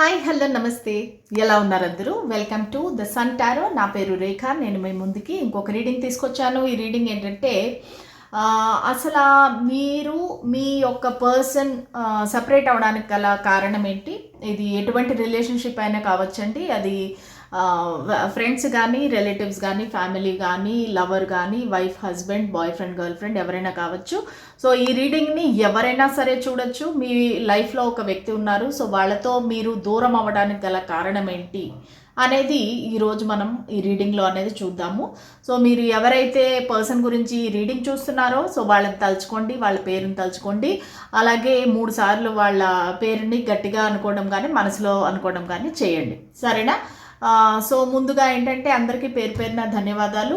Hi hello నమస్తే. ఎలా ఉన్నారు అందరూ welcome to the sun tarot నా పేరు రేఖ. నేను మీ ముందుకి ఇంకొక రీడింగ్ తీసుకొచ్చాను. ఈ రీడింగ్ ఏంటంటే అసలు మీరు మీ యొక్క పర్సన్ సపరేట్ అవ్వడానికి గల కారణం ఏంటి? ఇది ఎటువంటి రిలేషన్షిప్ అయినా కావచ్చండి. అది ఫ్రెండ్స్ కానీ రిలేటివ్స్ కానీ ఫ్యామిలీ కానీ లవర్ కానీ wife husband boyfriend girlfriend ఎవరైనా కావచ్చు. సో ఈ రీడింగ్ని ఎవరైనా సరే చూడొచ్చు. మీ లైఫ్లో ఒక వ్యక్తి ఉన్నారు. సో వాళ్ళతో మీరు దూరం అవ్వడానికి గల కారణం ఏంటి అనేది ఈరోజు మనం ఈ రీడింగ్లో అనేది చూద్దాము. సో మీరు ఎవరైతే పర్సన్ గురించి రీడింగ్ చూస్తున్నారో సో వాళ్ళని తలుచుకోండి వాళ్ళ పేరుని తలుచుకోండి. అలాగే మూడు సార్లు వాళ్ళ పేరుని గట్టిగా అనుకోవడం కానీ మనసులో అనుకోవడం కానీ చేయండి. సరేనా? సో ముందుగా ఏంటంటే అందరికీ పేరు పేరున ధన్యవాదాలు.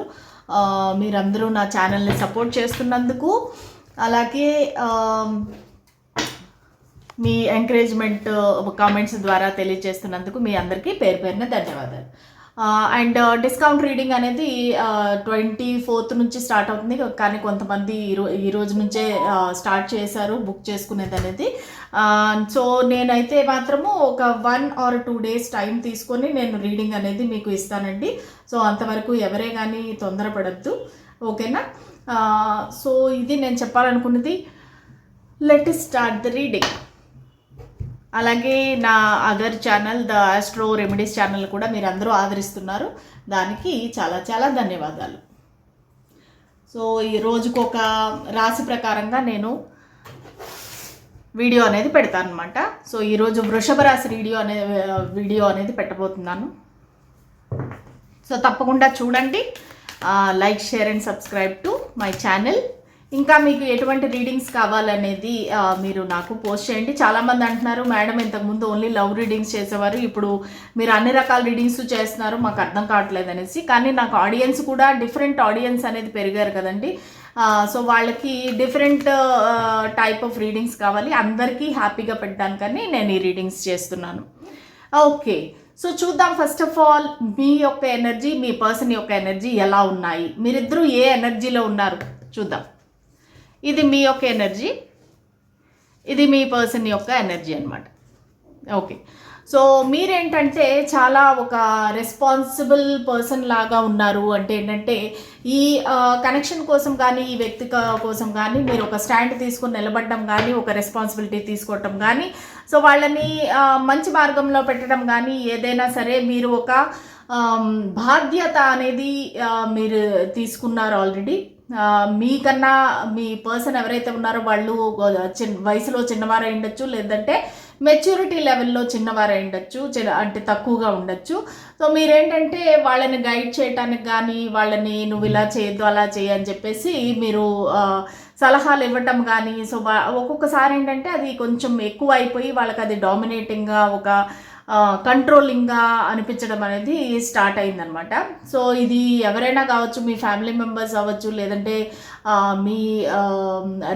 మీరందరూ నా ఛానల్ని సపోర్ట్ చేస్తున్నందుకు. అలాగే మీ ఎంకరేజ్మెంట్ కామెంట్స్ ద్వారా తెలియజేస్తున్నందుకు మీ అందరికీ పేరు పేరున ధన్యవాదాలు. అండ్ డిస్కౌంట్ రీడింగ్ అనేది ట్వంటీ ఫోర్త్ నుంచి స్టార్ట్ అవుతుంది. కానీ కొంతమంది ఈరో ఈరోజు ఈ రోజు నుంచే స్టార్ట్ చేశారు బుక్ చేసుకునేది అనేది సో నేనైతే మాత్రము ఒక one or two days time తీసుకొని నేను రీడింగ్ అనేది మీకు ఇస్తానండి. సో అంతవరకు ఎవరే కానీ తొందరపడద్దు. ఓకేనా? సో ఇది నేను చెప్పాలనుకున్నది లెట్ స్టార్ట్ ద రీడింగ్. అలాగే నా other channel the astro remedies channel కూడా మీరు అందరూ ఆదరిస్తున్నారు. దానికి చాలా చాలా ధన్యవాదాలు. సో ఈ రోజుకొక రాశి ప్రకారంగా నేను వీడియో అనేది పెడతాను అనమాట సో ఈరోజు వృషభ రాశి వీడియో అనే వీడియో అనేది పెట్టబోతున్నాను. సో తప్పకుండా చూడండి. Like share and subscribe to my channel. ఇంకా మీకు ఎటువంటి రీడింగ్స్ కావాలనేది మీరు నాకు పోస్ట్ చేయండి. చాలామంది అంటున్నారు మేడం ఇంతకుముందు ఓన్లీ లవ్ రీడింగ్స్ చేసేవారు. ఇప్పుడు మీరు అన్ని రకాల రీడింగ్స్ చేస్తున్నారు మాకు అర్థం కావట్లేదు అనేసి. కానీ నాకు ఆడియన్స్ కూడా డిఫరెంట్ ఆడియన్స్ అనేది పెరిగారు కదండి. సో వాళ్ళకి డిఫరెంట్ టైప్ ఆఫ్ రీడింగ్స్ కావాలి. అందరికీ హ్యాపీగా పెట్టడానికని నేను ఈ రీడింగ్స్ చేస్తున్నాను. ఓకే. సో చూద్దాం. ఫస్ట్ ఆఫ్ ఆల్ మీ యొక్క ఎనర్జీ మీ పర్సన్ యొక్క ఎనర్జీ ఎలా ఉన్నాయి? మీరిద్దరూ ఏ ఎనర్జీలో ఉన్నారు? చూద్దాం. ఇది మీ యొక్క ఎనర్జీ ఇది మీ పర్సన్ యొక్క ఎనర్జీ అనమాట ఓకే సో మీరేంటంటే చాలా ఒక రెస్పాన్సిబుల్ పర్సన్ లాగా ఉన్నారు అంటే ఏంటంటే ఈ కనెక్షన్ కోసం కానీ ఈ వ్యక్తి కోసం కానీ మీరు ఒక స్టాండ్ తీసుకుని నిలబడడం కానీ ఒక రెస్పాన్సిబిలిటీ తీసుకోవటం కానీ సో వాళ్ళని మంచి మార్గంలో పెట్టడం కానీ ఏదైనా సరే మీరు ఒక బాధ్యత అనేది మీరు తీసుకున్నారు ఆల్రెడీ మీకన్నా మీ పర్సన్ ఎవరైతే ఉన్నారో వాళ్ళు చిన్న వయసులో చిన్నవారై ఉండొచ్చు లేదంటే మెచ్యూరిటీ లెవెల్లో చిన్నవారై ఉండొచ్చు అంటే తక్కువగా ఉండొచ్చు. సో మీరేంటంటే వాళ్ళని గైడ్ చేయటానికి కానీ వాళ్ళని నువ్వు ఇలా చేయొద్దు అలా చేయని చెప్పేసి మీరు సలహాలు ఇవ్వటం కానీ సో ఒక్కొక్కసారి ఏంటంటే అది కొంచెం ఎక్కువ అయిపోయి వాళ్ళకి అది డామినేటింగ్గా ఒక కంట్రోలింగ్గా అనిపించడం అనేది స్టార్ట్ అయిందనమాట. సో ఇది ఎవరైనా కావచ్చు మీ ఫ్యామిలీ మెంబర్స్ అవ్వచ్చు లేదంటే మీ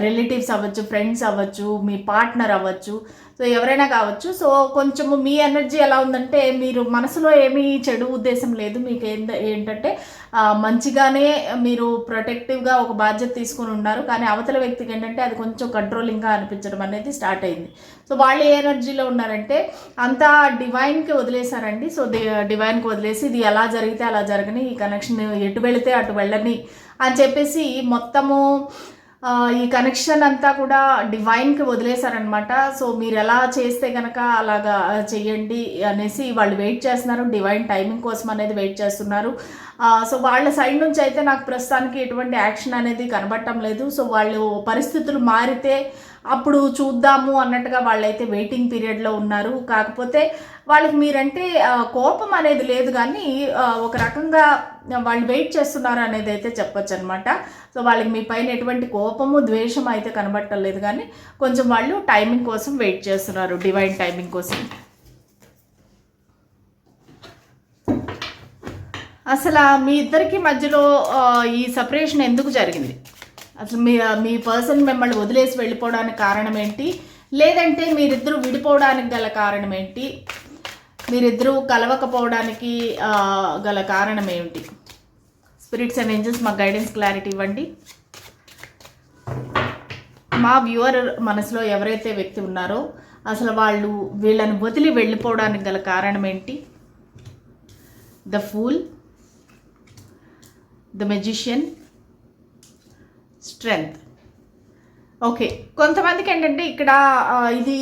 రిలేటివ్స్ అవ్వచ్చు ఫ్రెండ్స్ అవ్వచ్చు మీ పార్ట్నర్ అవ్వచ్చు సో ఎవరైనా కావచ్చు. సో కొంచెము మీ ఎనర్జీ ఎలా ఉందంటే మీరు మనసులో ఏమీ చెడు ఉద్దేశం లేదు. మీకు ఏంట ఏంటంటే మంచిగానే మీరు ప్రొటెక్టివ్గా ఒక బాధ్యత తీసుకుని ఉన్నారు. కానీ అవతల వ్యక్తికి ఏంటంటే అది కొంచెం కంట్రోలింగ్గా అనిపించడం అనేది స్టార్ట్ అయింది. సో వాళ్ళు ఏ ఎనర్జీలో ఉన్నారంటే అంతా డివైన్కి వదిలేశారండి. సో డి- డివైన్కి వదిలేసి ఇది ఎలా జరిగితే అలా జరగని ఈ కనెక్షన్ ఎటు వెళితే అటు వెళ్ళని అని చెప్పేసి మొత్తము ఈ కనెక్షన్ అంతా కూడా డివైన్కి వదిలేశారనమాట సో మీరు ఎలా చేస్తే కనుక అలాగా చెయ్యండి అనేసి వాళ్ళు వెయిట్ చేస్తున్నారు. డివైన్ టైమింగ్ కోసం అనేది వెయిట్ చేస్తున్నారు. సో వాళ్ళ సైడ్ నుంచి అయితే నాకు ప్రస్తుతానికి ఎటువంటి యాక్షన్ అనేది కనబడటం లేదు. సో వాళ్ళు పరిస్థితులు మారితే అప్పుడు చూద్దాము అన్నట్టుగా వాళ్ళైతే వెయిటింగ్ పీరియడ్లో ఉన్నారు. కాకపోతే వాళ్ళకి మీరంటే కోపం అనేది లేదు కానీ ఒక రకంగా వాళ్ళు వెయిట్ చేస్తున్నారు అనేది అయితే చెప్పొచ్చు అనమాట సో వాళ్ళకి మీ పైన ఎటువంటి కోపము ద్వేషం అయితే కనబడటం లేదు కానీ కొంచెం వాళ్ళు టైమింగ్ కోసం వెయిట్ చేస్తున్నారు డివైన్ టైమింగ్ కోసం. అసలు మీ ఇద్దరికి మధ్యలో ఈ సపరేషన్ ఎందుకు జరిగింది? అసలు మీ మీ పర్సన్ మిమ్మల్ని వదిలేసి వెళ్ళిపోవడానికి కారణం ఏంటి? లేదంటే మీరిద్దరూ విడిపోవడానికి గల కారణం ఏంటి? మీరిద్దరూ కలవకపోవడానికి గల కారణం ఏమిటి? స్పిరిట్స్ అండ్ ఏంజల్స్ మాకు గైడెన్స్ క్లారిటీ ఇవ్వండి. మా వ్యూవర్ మనసులో ఎవరైతే వ్యక్తి ఉన్నారో అసలు వాళ్ళు వీళ్ళని వదిలి వెళ్ళిపోవడానికి గల కారణం ఏంటి? The fool the magician strength. Okay కొంతమందికి ఏంటంటే ఇక్కడ ఇది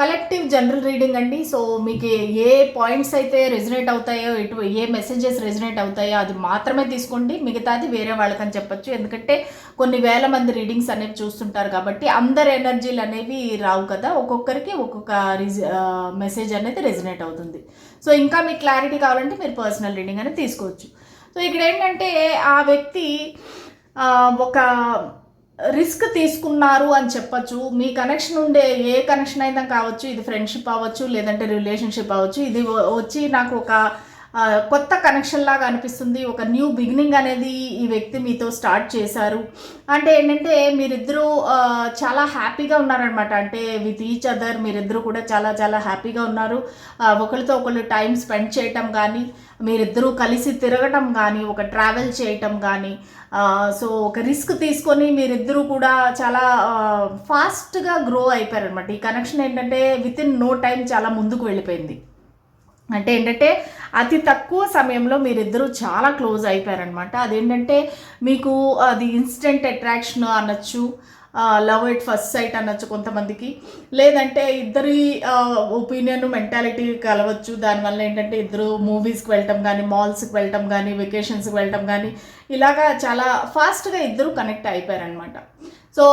కలెక్టివ్ జనరల్ రీడింగ్ అండి. సో మీకు ఏ పాయింట్స్ అయితే రెజినేట్ అవుతాయో ఎటు ఏ మెసేజెస్ రెజినేట్ అవుతాయో అది మాత్రమే తీసుకోండి. మిగతాది వేరే వాళ్ళకని చెప్పొచ్చు. ఎందుకంటే కొన్ని వేల మంది రీడింగ్స్ అనేవి చూస్తుంటారు కాబట్టి అందరి ఎనర్జీలు అనేవి రావు కదా. ఒక్కొక్కరికి ఒక్కొక్క రిజ మెసేజ్ అనేది రెజినేట్ అవుతుంది. సో ఇంకా మీకు క్లారిటీ కావాలంటే మీరు పర్సనల్ రీడింగ్ అనేది తీసుకోవచ్చు. సో ఇక్కడ ఏంటంటే ఆ వ్యక్తి ఒక రిస్క్ తీసుకున్నారు అని చెప్పొచ్చు. మీ కనెక్షన్ ఉండే ఏ కనెక్షన్ అయినా కావచ్చు ఇది ఫ్రెండ్షిప్ అవ్వచ్చు లేదంటే రిలేషన్షిప్ అవ్వచ్చు. ఇది వచ్చి నాకు ఒక కొత్త కనెక్షన్ లాగా అనిపిస్తుంది. ఒక న్యూ బిగినింగ్ అనేది ఈ వ్యక్తి మీతో స్టార్ట్ చేశారు. అంటే ఏంటంటే మీరిద్దరూ చాలా హ్యాపీగా ఉన్నారనమాట అంటే విత్ ఈచ్ అదర్ మీరిద్దరూ కూడా చాలా చాలా హ్యాపీగా ఉన్నారు. ఒకరితో ఒకళ్ళు టైం స్పెండ్ చేయటం కానీ మీరిద్దరూ కలిసి తిరగటం కానీ ఒక ట్రావెల్ చేయటం కానీ సో ఒక రిస్క్ తీసుకొని మీరిద్దరూ కూడా చాలా ఫాస్ట్గా గ్రో అయిపోయారనమాట ఈ కనెక్షన్ ఏంటంటే విత్ ఇన్ నో టైం చాలా ముందుకు వెళ్ళిపోయింది. అంటే ఏంటంటే అతి తక్కువ సమయంలో మీరిద్దరూ చాలా క్లోజ్ అయిపోయారనమాట అదేంటంటే మీకు అది ఇన్స్టెంట్ అట్రాక్షన్ అనొచ్చు లవ్ ఎట్ ఫస్ట్ సైట్ అనొచ్చు కొంతమందికి. లేదంటే ఇద్దరి ఒపీనియన్ మెంటాలిటీ కలవచ్చు. దానివల్ల ఏంటంటే ఇద్దరు మూవీస్కి వెళ్ళటం కానీ మాల్స్కి వెళ్ళటం కానీ వెకేషన్స్కి వెళ్ళటం కానీ ఇలాగా చాలా ఫాస్ట్గా ఇద్దరు కనెక్ట్ అయిపోయారనమాట సో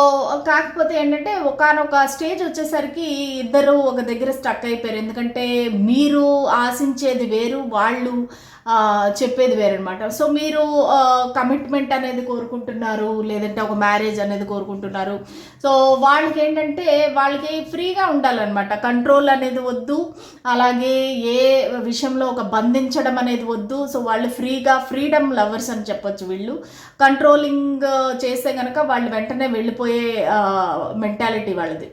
కాకపోతే ఏంటంటే ఒకనొక స్టేజ్ వచ్చేసరికి ఇద్దరు ఒక దగ్గర స్టక్ అయిపోయారు. ఎందుకంటే మీరు ఆశించేది వేరు వాళ్ళు చెప్పేది వేరనమాట సో మీరు కమిట్మెంట్ అనేది కోరుకుంటున్నారు లేదంటే ఒక మ్యారేజ్ అనేది కోరుకుంటున్నారు. సో వాళ్ళకి ఏంటంటే వాళ్ళకి ఫ్రీగా ఉండాలన్నమాట. కంట్రోల్ అనేది వద్దు. అలాగే ఏ విషయంలో ఒక బంధించడం అనేది వద్దు. సో వాళ్ళు ఫ్రీగా ఫ్రీడమ్ లవర్స్ అని చెప్పొచ్చు వీళ్ళు. కంట్రోలింగ్ చేస్తే కనుక వాళ్ళు వెంటనే వెళ్ళిపోయే మెంటాలిటీ వాళ్ళది.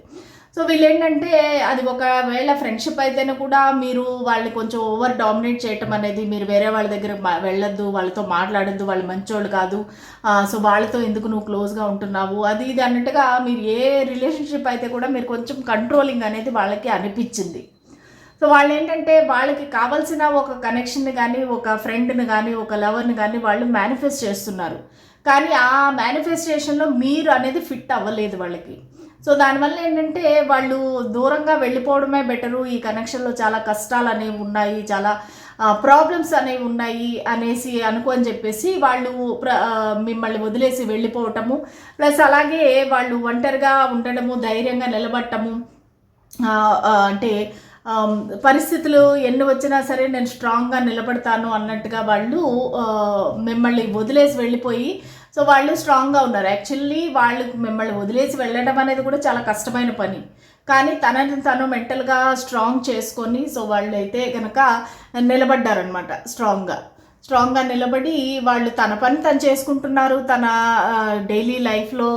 సో వీళ్ళు ఏంటంటే అది ఒకవేళ ఫ్రెండ్షిప్ అయితేనే కూడా మీరు వాళ్ళని కొంచెం ఓవర్ డామినేట్ చేయటం అనేది మీరు వేరే వాళ్ళ దగ్గర మా- వెళ్ళొద్దు వాళ్ళతో మాట్లాడొద్దు వాళ్ళు మంచోళ్ళు కాదు. సో వాళ్ళతో ఎందుకు నువ్వు క్లోజ్గా ఉంటున్నావు? అది ఇది అన్నట్టుగా మీరు ఏ రిలేషన్షిప్ అయితే కూడా మీరు కొంచెం కంట్రోలింగ్ అనేది వాళ్ళకి అనిపించింది. సో వాళ్ళు ఏంటంటే వాళ్ళకి కావాల్సిన ఒక కనెక్షన్ని కానీ ఒక ఫ్రెండ్ని కానీ ఒక లవర్ని కానీ వాళ్ళు మేనిఫెస్ట్ చేస్తున్నారు. కానీ ఆ మేనిఫెస్టేషన్లో మీరు అనేది ఫిట్ అవ్వలేదు వాళ్ళకి. సో దానివల్ల ఏంటంటే వాళ్ళు దూరంగా వెళ్ళిపోవడమే బెటరు. ఈ కనెక్షన్లో చాలా కష్టాలు అనేవి ఉన్నాయి చాలా ప్రాబ్లమ్స్ అనేవి ఉన్నాయి అనేసి అనుకోని చెప్పేసి వాళ్ళు ప్ర మిమ్మల్ని వదిలేసి వెళ్ళిపోవటము. ప్లస్ అలాగే వాళ్ళు ఒంటరిగా ఉండడము ధైర్యంగా నిలబడటము అంటే పరిస్థితులు ఎన్ని వచ్చినా సరే నేను స్ట్రాంగ్గా నిలబడతాను అన్నట్టుగా వాళ్ళు మిమ్మల్ని వదిలేసి వెళ్ళిపోయి సో వాళ్ళు స్ట్రాంగ్గా ఉన్నారు. యాక్చువల్లీ వాళ్ళు మిమ్మల్ని వదిలేసి వెళ్ళడం అనేది కూడా చాలా కష్టమైన పని. కానీ తనని తను మెంటల్గా స్ట్రాంగ్ చేసుకొని సో వాళ్ళు అయితే కనుక నిలబడ్డారనమాట స్ట్రాంగ్గా. స్ట్రాంగ్గా నిలబడి వాళ్ళు తన పని తను చేసుకుంటున్నారు. తన డైలీ లైఫ్లో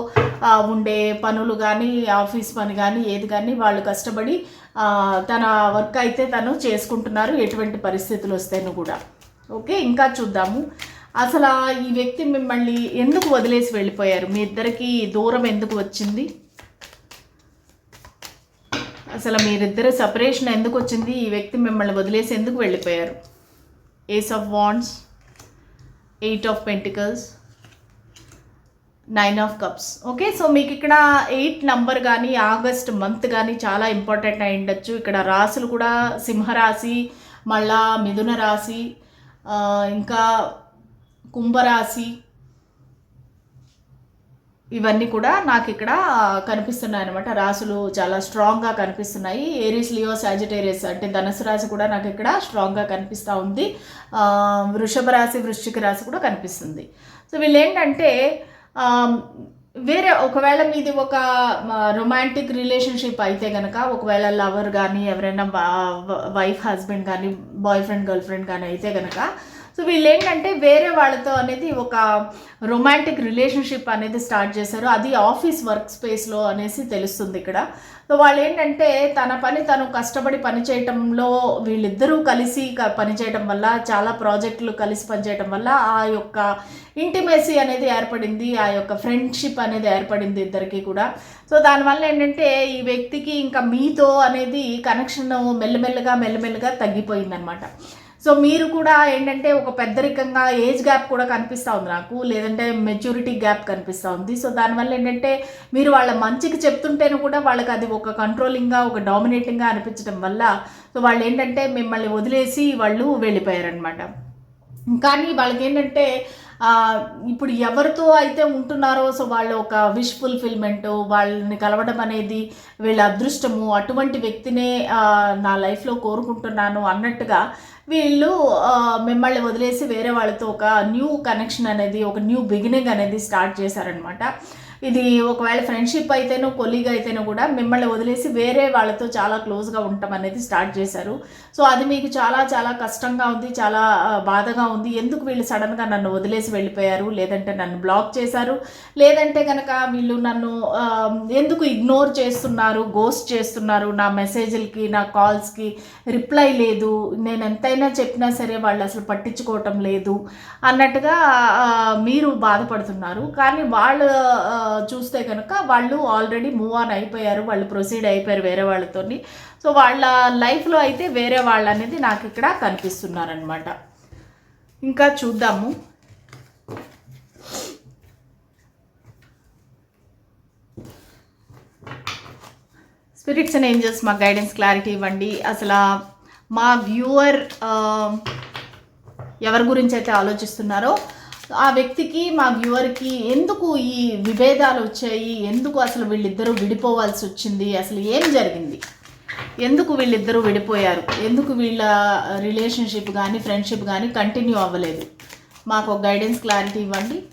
ఉండే పనులు కానీ ఆఫీస్ పని కానీ ఏది కానీ వాళ్ళు కష్టపడి తన వర్క్ అయితే తను చేసుకుంటున్నారు. ఎటువంటి పరిస్థితులు వస్తేను కూడా. ఓకే ఇంకా చూద్దాము. అసలు ఈ వ్యక్తి మిమ్మల్ని ఎందుకు వదిలేసి వెళ్ళిపోయారు? మీ ఇద్దరికి దూరం ఎందుకు వచ్చింది? అసలు మీరిద్దరు సపరేషన్ ఎందుకు వచ్చింది? ఈ వ్యక్తి మిమ్మల్ని వదిలేసి ఎందుకు వెళ్ళిపోయారు? Ace of wands eight of pentacles nine of cups okay so మీకు ఇక్కడ ఎయిట్ నంబర్ కానీ ఆగస్ట్ మంత్ కానీ చాలా ఇంపార్టెంట్ అయి ఉండొచ్చు. ఇక్కడ రాసులు కూడా సింహరాశి మళ్ళా మిథున రాశి ఇంకా కుంభరాశి. ఇవన్నీ కూడా నాకు ఇక్కడ కనిపిస్తున్నాయి అనమాట రాసులు చాలా స్ట్రాంగ్గా కనిపిస్తున్నాయి. ఏరిస్ లియో సాజిటేరియస్ అంటే ధనుసు రాశి కూడా నాకు ఇక్కడ స్ట్రాంగ్గా కనిపిస్తూ ఉంది. వృషభ రాశి వృశ్చిక రాశి కూడా కనిపిస్తుంది. సో వీళ్ళు ఏంటంటే వేరే ఒకవేళ మీది ఒక రొమాంటిక్ రిలేషన్షిప్ అయితే కనుక ఒకవేళ లవర్ కానీ ఎవరైనా వైఫ్ హస్బెండ్ కానీ బాయ్ ఫ్రెండ్ గర్ల్ ఫ్రెండ్ కానీ అయితే కనుక సో వీళ్ళు ఏంటంటే వేరే వాళ్ళతో అనేది ఒక రొమాంటిక్ రిలేషన్షిప్ అనేది స్టార్ట్ చేశారు. అది ఆఫీస్ వర్క్ స్పేస్లో అనేసి తెలుస్తుంది ఇక్కడ. సో వాళ్ళు ఏంటంటే తన పని తను కష్టపడి పని చేయటంలో వీళ్ళిద్దరూ కలిసి క- పని చేయటం వల్ల చాలా ప్రాజెక్టులు కలిసి పనిచేయటం వల్ల ఆ యొక్క ఇంటిమేసీ అనేది ఏర్పడింది. ఆ యొక్క ఫ్రెండ్షిప్ అనేది ఏర్పడింది ఇద్దరికి కూడా. సో దానివల్ల ఏంటంటే ఈ వ్యక్తికి ఇంకా మీతో అనేది కనెక్షన్ మెల్లమెల్లగా మెల్లమెల్లగా తగ్గిపోయిందనమాట. సో మీరు కూడా ఏంటంటే ఒక పెద్దరికంగా ఏజ్ గ్యాప్ కూడా కనిపిస్తూ ఉంది నాకు లేదంటే మెచ్యూరిటీ గ్యాప్ కనిపిస్తూ ఉంది. సో దానివల్ల ఏంటంటే మీరు వాళ్ళ మంచికి చెప్తుంటేనే కూడా వాళ్ళకి అది ఒక కంట్రోలింగ్గా ఒక డామినేటింగ్గా అనిపించడం వల్ల సో వాళ్ళు ఏంటంటే మిమ్మల్ని వదిలేసి వాళ్ళు వెళ్ళిపోయారనమాట కానీ వాళ్ళకి ఏంటంటే ఇప్పుడు ఎవరితో అయితే ఉంటున్నారో సో వాళ్ళు ఒక విష్ ఫుల్ఫిల్మెంట్ వాళ్ళని కలవడం అనేది వీళ్ళ అదృష్టము అటువంటి వ్యక్తినే నా లైఫ్లో కోరుకుంటున్నాను అన్నట్టుగా వీళ్ళు మిమ్మల్ని వదిలేసి వేరే వాళ్ళతో ఒక న్యూ కనెక్షన్ అనేది ఒక న్యూ బిగినింగ్ అనేది స్టార్ట్ చేశారనమాట ఇది ఒకవేళ ఫ్రెండ్షిప్ అయితేనో కొలీగ్ అయితేనో కూడా మిమ్మల్ని వదిలేసి వేరే వాళ్ళతో చాలా క్లోజ్గా ఉండటం అనేది స్టార్ట్ చేశారు. సో అది మీకు చాలా చాలా కష్టంగా ఉంది చాలా బాధగా ఉంది. ఎందుకు వీళ్ళు సడన్గా నన్ను వదిలేసి వెళ్ళిపోయారు? లేదంటే నన్ను బ్లాక్ చేశారు? లేదంటే కనుక వీళ్ళు నన్ను ఎందుకు ఇగ్నోర్ చేస్తున్నారు గోస్ట్ చేస్తున్నారు? నా మెసేజ్లకి నా కాల్స్కి రిప్లై లేదు. నేను ఎంతైనా చెప్పినా సరే వాళ్ళు అసలు పట్టించుకోవటం లేదు అన్నట్టుగా మీరు బాధపడుతున్నారు. కానీ వాళ్ళు చూస్తే కనుక వాళ్ళు ఆల్రెడీ మూవ్ ఆన్ అయిపోయారు వాళ్ళు ప్రొసీడ్ అయిపోయారు వేరే వాళ్ళతోని. సో వాళ్ళ లైఫ్లో అయితే వేరే వాళ్ళు అనేది నాకు ఇక్కడ కనిపిస్తున్నారనమాట ఇంకా చూద్దాము. స్పిరిట్స్ అండ్ ఏంజల్స్ మాకు గైడెన్స్ క్లారిటీ ఇవ్వండి. అసలు మా వ్యూవర్ ఎవరి గురించి అయితే ఆలోచిస్తున్నారో ఆ వ్యక్తికి మా వ్యూవర్కి ఎందుకు ఈ విభేదాలు వచ్చాయి? ఎందుకు అసలు వీళ్ళిద్దరూ విడిపోవాల్సి వచ్చింది? అసలు ఏం జరిగింది? ఎందుకు వీళ్ళిద్దరూ విడిపోయారు? ఎందుకు వీళ్ళ రిలేషన్షిప్ కానీ ఫ్రెండ్షిప్ కానీ కంటిన్యూ అవ్వలేదు? మాకు ఒక గైడెన్స్ క్లారిటీ ఇవ్వండి.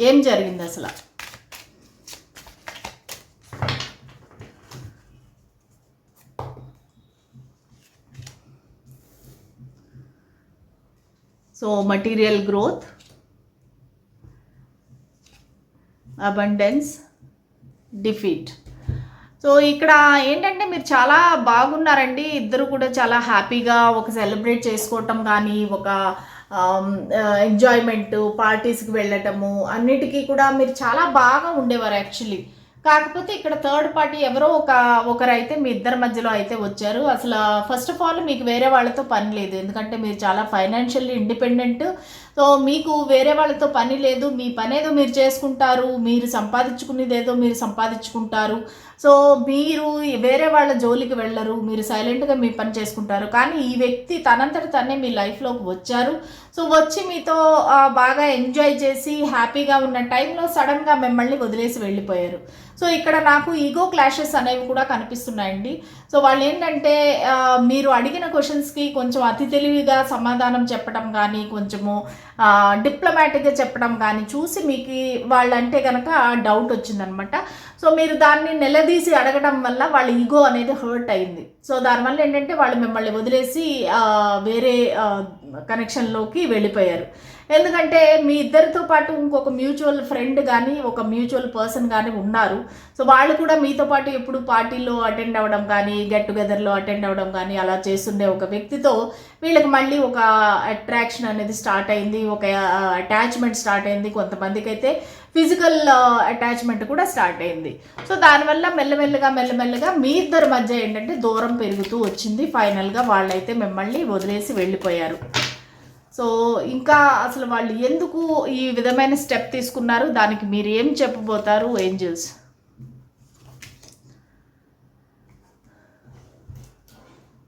ఏం జరిగింది అసలు? So material growth abundance defeat so ఇక్కడ ఏంటంటే మీరు చాలా బాగున్నారండి. ఇద్దరు కూడా చాలా హ్యాపీగా ఒక సెలబ్రేట్ చేసుకోవటం కానీ ఒక um, uh, ఎంజాయ్మెంట్ పార్టీస్కి వెళ్ళటము అన్నిటికీ కూడా మీరు చాలా బాగా ఉండేవారు యాక్చువల్లీ కాకపోతే ఇక్కడ థర్డ్ పార్టీ ఎవరో ఒక ఒకరైతే మీ ఇద్దరి మధ్యలో అయితే వచ్చారు. అసలు ఫస్ట్ ఆఫ్ ఆల్ మీకు వేరే వాళ్ళతో పని లేదు. ఎందుకంటే మీరు చాలా ఫైనాన్షియల్లీ ఇండిపెండెంట్ సో మీకు వేరే వాళ్ళతో పని లేదు. మీ పని ఏదో మీరు చేసుకుంటారు. మీరు సంపాదించుకునేది ఏదో మీరు సంపాదించుకుంటారు. సో మీరు వేరే వాళ్ళ జోలికి వెళ్ళరు. మీరు సైలెంట్గా మీ పని చేసుకుంటారు. కానీ ఈ వ్యక్తి తనంతట తనే మీ లైఫ్లోకి వచ్చారు. సో వచ్చి మీతో బాగా ఎంజాయ్ చేసి హ్యాపీగా ఉన్న టైంలో సడన్గా మిమ్మల్ని వదిలేసి వెళ్ళిపోయారు. సో ఇక్కడ నాకు ఈగో క్లాషెస్ అనేవి కూడా కనిపిస్తున్నాయండి. సో వాళ్ళు ఏంటంటే మీరు అడిగిన క్వశ్చన్స్కి కొంచెం అతి తెలివిగా సమాధానం చెప్పడం కానీ కొంచెము డిప్లొమాటిక్గా చెప్పడం కానీ చూసి మీకు వాళ్ళంటే కనుక డౌట్ వచ్చిందనమాట. సో మీరు దాన్ని నిలదీసి అడగడం వల్ల వాళ్ళ ఈగో అనేది హర్ట్ అయింది. సో దానివల్ల ఏంటంటే వాళ్ళు మిమ్మల్ని వదిలేసి వేరే కనెక్షన్లోకి వెళ్ళిపోయారు. ఎందుకంటే మీ ఇద్దరితో పాటు ఇంకొక మ్యూచువల్ ఫ్రెండ్ కానీ ఒక మ్యూచువల్ పర్సన్ కానీ ఉన్నారు. సో వాళ్ళు కూడా మీతో పాటు ఎప్పుడు పార్టీలో అటెండ్ అవ్వడం కానీ గెట్ టుగెదర్లో అటెండ్ అవ్వడం కానీ అలా చేస్తుండే ఒక వ్యక్తితో వీళ్ళకి మళ్ళీ ఒక అట్రాక్షన్ అనేది స్టార్ట్ అయింది ఒక అటాచ్మెంట్ స్టార్ట్ అయింది. కొంతమందికి అయితే ఫిజికల్ అటాచ్మెంట్ కూడా స్టార్ట్ అయింది. సో దానివల్ల మెల్లమెల్లగా మెల్లమెల్లగా మీ ఇద్దరి మధ్య ఏంటంటే దూరం పెరుగుతూ వచ్చింది. ఫైనల్గా వాళ్ళైతే మిమ్మల్ని వదిలేసి వెళ్ళిపోయారు. సో ఇంకా అసలు వాళ్ళు ఎందుకు ఈ విధమైన స్టెప్ తీసుకున్నారు? దానికి మీరు ఏం చెప్పబోతారు ఏంజల్స్?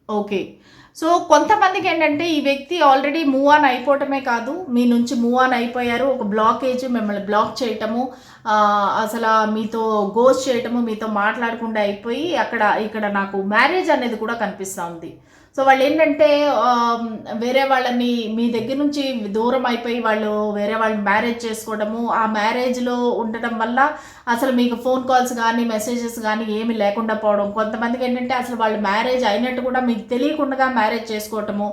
ఓకే. సో కొంతమందికి ఏంటంటే ఈ వ్యక్తి ఆల్రెడీ మూవ్ ఆన్ అయిపోవటమే కాదు మీ నుంచి మూవ్ ఆన్ అయిపోయారు ఒక బ్లాకేజ్ మిమ్మల్ని బ్లాక్ చేయటము అసలు మీతో గోస్ చేయటము మీతో మాట్లాడకుండా అయిపోయి అక్కడ ఇక్కడ నాకు మ్యారేజ్ అనేది కూడా కనిపిస్తూ ఉంది. సో వాళ్ళు ఏంటంటే వేరే వాళ్ళని మీ దగ్గర నుంచి దూరం అయిపోయి వాళ్ళు వేరే వాళ్ళని మ్యారేజ్ చేసుకోవడము ఆ మ్యారేజ్లో ఉండటం వల్ల అసలు మీకు ఫోన్ కాల్స్ కానీ మెసేజెస్ కానీ ఏమి లేకుండా పోవడం. కొంతమందికి ఏంటంటే అసలు వాళ్ళు మ్యారేజ్ అయినట్టు కూడా మీకు తెలియకుండా మ్యారేజ్ చేసుకోవటము.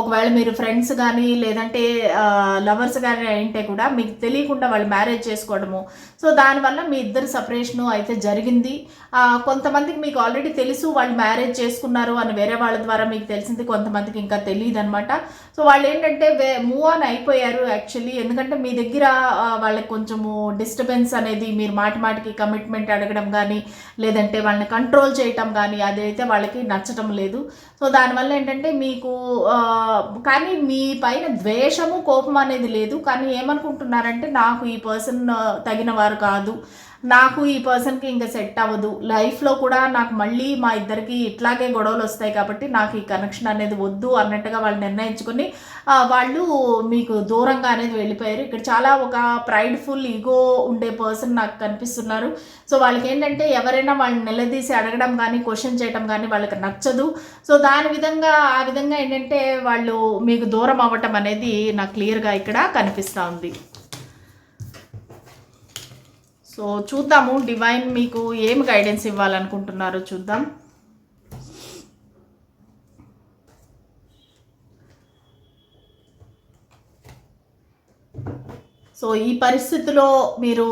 ఒకవేళ మీరు ఫ్రెండ్స్ కానీ లేదంటే లవర్స్ కానీ అయింటే కూడా మీకు తెలియకుండా వాళ్ళు మ్యారేజ్ చేసుకోవడము. సో దానివల్ల మీ ఇద్దరు సపరేషను అయితే జరిగింది. కొంతమందికి మీకు ఆల్రెడీ తెలుసు వాళ్ళు మ్యారేజ్ చేసుకున్నారు అని వేరే వాళ్ళ ద్వారా మీకు తెలిసింది కొంతమందికి ఇంకా తెలియదు అనమాట సో వాళ్ళు ఏంటంటే మూవ్ ఆన్ అయిపోయారు యాక్చువల్లీ ఎందుకంటే మీ దగ్గర వాళ్ళకి కొంచెము డిస్టర్బెన్స్ అనేది మీరు మాటి మాటికి కమిట్మెంట్ అడగడం కానీ లేదంటే వాళ్ళని కంట్రోల్ చేయటం కానీ అదైతే వాళ్ళకి నచ్చటం లేదు. సో దానివల్ల ఏంటంటే మీకు కానీ మీ పైన ద్వేషము కోపం అనేది లేదు. కానీ ఏమనుకుంటున్నారంటే నాకు ఈ పర్సన్ తగిన వారు కాదు. నాకు ఈ పర్సన్కి ఇంకా సెట్ అవ్వదు. లైఫ్లో కూడా నాకు మళ్ళీ మా ఇద్దరికి ఇట్లాగే గొడవలు వస్తాయి కాబట్టి నాకు ఈ కనెక్షన్ అనేది వద్దు అన్నట్టుగా వాళ్ళు నిర్ణయించుకొని వాళ్ళు మీకు దూరంగా అనేది వెళ్ళిపోయారు. ఇక్కడ చాలా ఒక ప్రైడ్ఫుల్ ఈగో ఉండే పర్సన్ నాకు కనిపిస్తున్నారు. సో వాళ్ళకి ఏంటంటే ఎవరైనా వాళ్ళని నిలదీసి అడగడం కానీ క్వశ్చన్ చేయడం కానీ వాళ్ళకి నచ్చదు. సో దాని విధంగా ఆ విధంగా ఏంటంటే వాళ్ళు మీకు దూరం అవ్వటం అనేది నాకు క్లియర్గా ఇక్కడ కనిపిస్తూ ఉంది. సో చూద్దాము డివైన్ మీకు ఏం గైడెన్స్ ఇవ్వాలనుకుంటున్నారో చూద్దాం. సో ఈ పరిస్థితిలో మీరు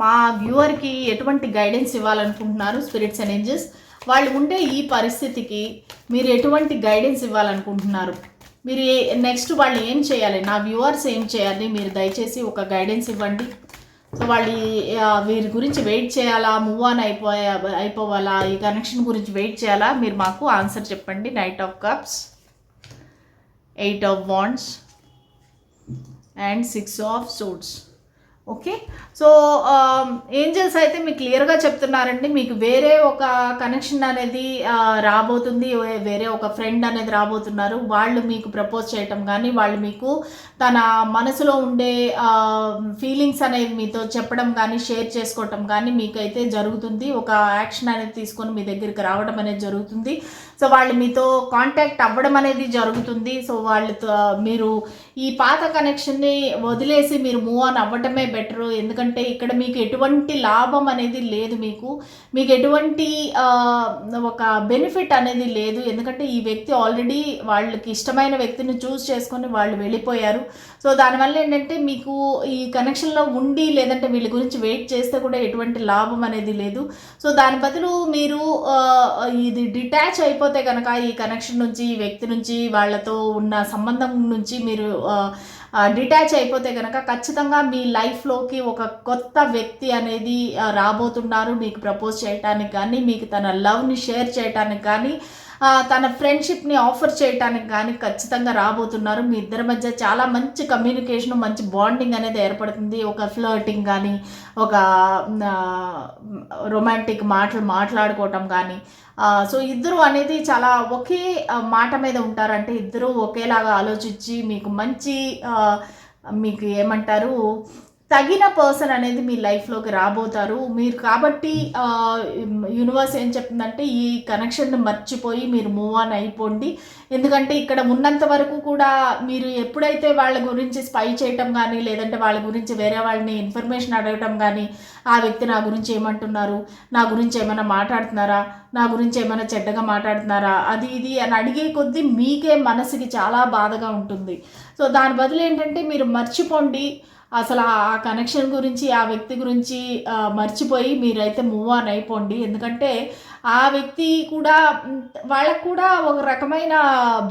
మా వ్యూవర్కి ఎటువంటి గైడెన్స్ ఇవ్వాలనుకుంటున్నారు స్పిరిట్స్ అండ్ ఏంజెస్ వాళ్ళు ఉండే ఈ పరిస్థితికి మీరు ఎటువంటి గైడెన్స్ ఇవ్వాలనుకుంటున్నారు? మీరు నెక్స్ట్ వాళ్ళు ఏం చేయాలి? నా వ్యూవర్స్ ఏం చేయాలి? మీరు దయచేసి ఒక గైడెన్స్ ఇవ్వండి. సో వాళ్ళు వీరి గురించి వెయిట్ చేయాలా? మూవ్ ఆన్ అయిపోయా అయిపోవాలా? ఈ కనెక్షన్ గురించి వెయిట్ చేయాలా? మీరు మాకు ఆన్సర్ చెప్పండి. Knight of cups eight of wands and six of suits okay? So angels అయితే మీకు క్లియర్గా చెప్తున్నారండి. మీకు వేరే ఒక కనెక్షన్ అనేది రాబోతుంది. వేరే ఒక ఫ్రెండ్ అనేది రాబోతున్నారు. వాళ్ళు మీకు ప్రపోజ్ చేయటం కానీ వాళ్ళు మీకు తన మనసులో ఉండే ఫీలింగ్స్ అనేవి మీతో చెప్పడం కానీ షేర్ చేసుకోవటం కానీ మీకైతే జరుగుతుంది. ఒక యాక్షన్ అనేది తీసుకొని మీ దగ్గరికి రావడం అనేది జరుగుతుంది. సో వాళ్ళు మీతో కాంటాక్ట్ అవ్వడం అనేది జరుగుతుంది. సో వాళ్ళతో మీరు ఈ పాత కనెక్షన్ని వదిలేసి మీరు మూవ్ ఆన్ అవ్వటమే బెటర్ ఎందుకంటే ఇక్కడ మీకు ఎటువంటి లాభం అనేది లేదు మీకు. మీకు ఎటువంటి ఒక బెనిఫిట్ అనేది లేదు. ఎందుకంటే ఈ వ్యక్తి ఆల్రెడీ వాళ్ళకి ఇష్టమైన వ్యక్తిని చూస్ చేసుకొని వాళ్ళు వెళ్ళిపోయారు. సో దానివల్ల ఏంటంటే మీకు ఈ కనెక్షన్లో ఉండి లేదంటే వీళ్ళ గురించి వెయిట్ చేస్తే కూడా ఎటువంటి లాభం అనేది లేదు. సో దాని బదులు మీరు ఇది డిటాచ్ అయిపోతే కనుక ఈ కనెక్షన్ నుంచి ఈ వ్యక్తి నుంచి వాళ్ళతో ఉన్న సంబంధం నుంచి మీరు డిటాచ్ అయిపోతే కనుక ఖచ్చితంగా మీ లైఫ్లోకి ఒక కొత్త వ్యక్తి అనేది రాబోతున్నారు. మీకు ప్రపోజ్ చేయటానికి కానీ మీకు తన లవ్ని షేర్ చేయటానికి కానీ తన ఫ్రెండ్షిప్ని ఆఫర్ చేయటానికి కానీ ఖచ్చితంగా రాబోతున్నారు. మీ ఇద్దరి మధ్య చాలా మంచి కమ్యూనికేషన్ మంచి బాండింగ్ అనేది ఏర్పడుతుంది. ఒక ఫ్లర్టింగ్ కానీ ఒక రొమాంటిక్ మాటలు మాట్లాడుకోవటం కానీ సో ఇద్దరు అనేది చాలా ఒకే మాట మీద ఉంటారంటే ఇద్దరు ఒకేలాగా ఆలోచించి మీకు మంచి మీకు ఏమంటారు తగిన పర్సన్ అనేది మీ లైఫ్లోకి రాబోతారు. మీరు కాబట్టి యూనివర్స్ ఏం చెప్తుందంటే ఈ కనెక్షన్ మర్చిపోయి మీరు మూవ్ ఆన్ అయిపోండి. ఎందుకంటే ఇక్కడ ఉన్నంత వరకు కూడా మీరు ఎప్పుడైతే వాళ్ళ గురించి స్పై చేయటం కానీ లేదంటే వాళ్ళ గురించి వేరే వాళ్ళని ఇన్ఫర్మేషన్ అడగటం కానీ ఆ వ్యక్తి నా గురించి ఏమంటున్నారు? నా గురించి ఏమైనా మాట్లాడుతున్నారా? నా గురించి ఏమైనా చెడ్డగా మాట్లాడుతున్నారా? అది ఇది అని అడిగే కొద్దీ మీకే మనసుకి చాలా బాధగా ఉంటుంది. సో దాని బదులు ఏంటంటే మీరు మర్చిపోండి. అసలు ఆ కనెక్షన్ గురించి ఆ వ్యక్తి గురించి మర్చిపోయి మీరైతే మూవ్ ఆన్ అయిపోండి. ఎందుకంటే ఆ వ్యక్తి కూడా వాళ్ళకు కూడా ఒక రకమైన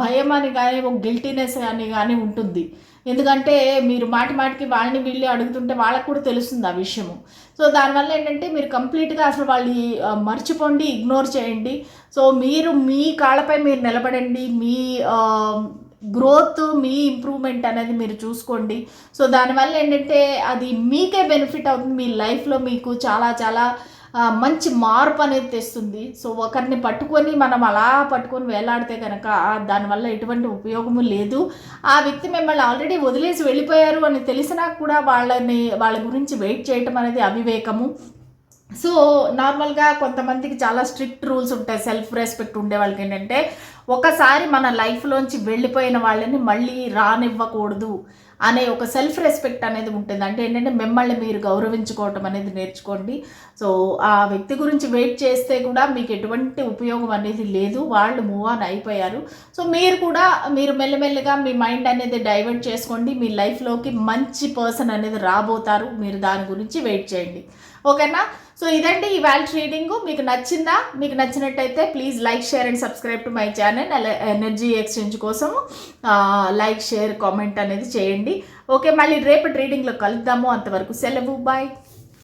భయం అని కానీ ఒక గిల్టీనెస్ అని కానీ ఉంటుంది. ఎందుకంటే మీరు మాటి మాటికి వాళ్ళని వీళ్ళు అడుగుతుంటే వాళ్ళకు కూడా తెలుస్తుంది ఆ విషయము. సో దానివల్ల ఏంటంటే మీరు కంప్లీట్గా అసలు వాళ్ళు మర్చిపోండి ఇగ్నోర్ చేయండి. సో మీరు మీ కాళ్ళపై మీరు నిలబడండి. మీ గ్రోత్ మీ ఇంప్రూవ్మెంట్ అనేది మీరు చూసుకోండి. సో దానివల్ల ఏంటంటే అది మీకే బెనిఫిట్ అవుతుంది. మీ లైఫ్లో మీకు చాలా చాలా మంచి మార్పు అనేది తెస్తుంది. సో ఒకరిని పట్టుకొని మనం అలా పట్టుకొని వేలాడితే కనుక దానివల్ల ఎటువంటి ఉపయోగము లేదు. ఆ వ్యక్తి మిమ్మల్ని ఆల్రెడీ వదిలేసి వెళ్ళిపోయారు అని తెలిసినా కూడా వాళ్ళని వాళ్ళ గురించి వెయిట్ చేయటం అనేది అవివేకము. సో నార్మల్గా కొంతమందికి చాలా స్ట్రిక్ట్ రూల్స్ ఉంటాయి. సెల్ఫ్ రెస్పెక్ట్ ఉండే వాళ్ళకి ఏంటంటే ఒకసారి మన లైఫ్లోంచి వెళ్ళిపోయిన వాళ్ళని మళ్ళీ రానివ్వకూడదు అనే ఒక సెల్ఫ్ రెస్పెక్ట్ అనేది ఉంటుంది. అంటే ఏంటంటే మిమ్మల్ని మీరు గౌరవించుకోవటం అనేది నేర్చుకోండి. సో ఆ వ్యక్తి గురించి వెయిట్ చేస్తే కూడా మీకు ఎటువంటి ఉపయోగం అనేది లేదు. వాళ్ళు మూవ్ ఆన్ అయిపోయారు. సో మీరు కూడా మీరు మెల్లమెల్లగా మీ మైండ్ అనేది డైవర్ట్ చేసుకోండి. మీ లైఫ్లోకి మంచి పర్సన్ అనేది రాబోతారు. మీరు దాని గురించి వెయిట్ చేయండి. ఓకేనా? సో ఇదండి ఇవాళ రీడింగ్ మీకు నచ్చిందా? మీకు నచ్చినట్టయితే please like share and subscribe to my channel. Energy exchange కోసం లైక్ షేర్ కామెంట్ అనేది చేయండి. ఓకే మళ్ళీ రేపటి రీడింగ్లో కలుద్దాము. అంతవరకు సెలవు. బాయ్.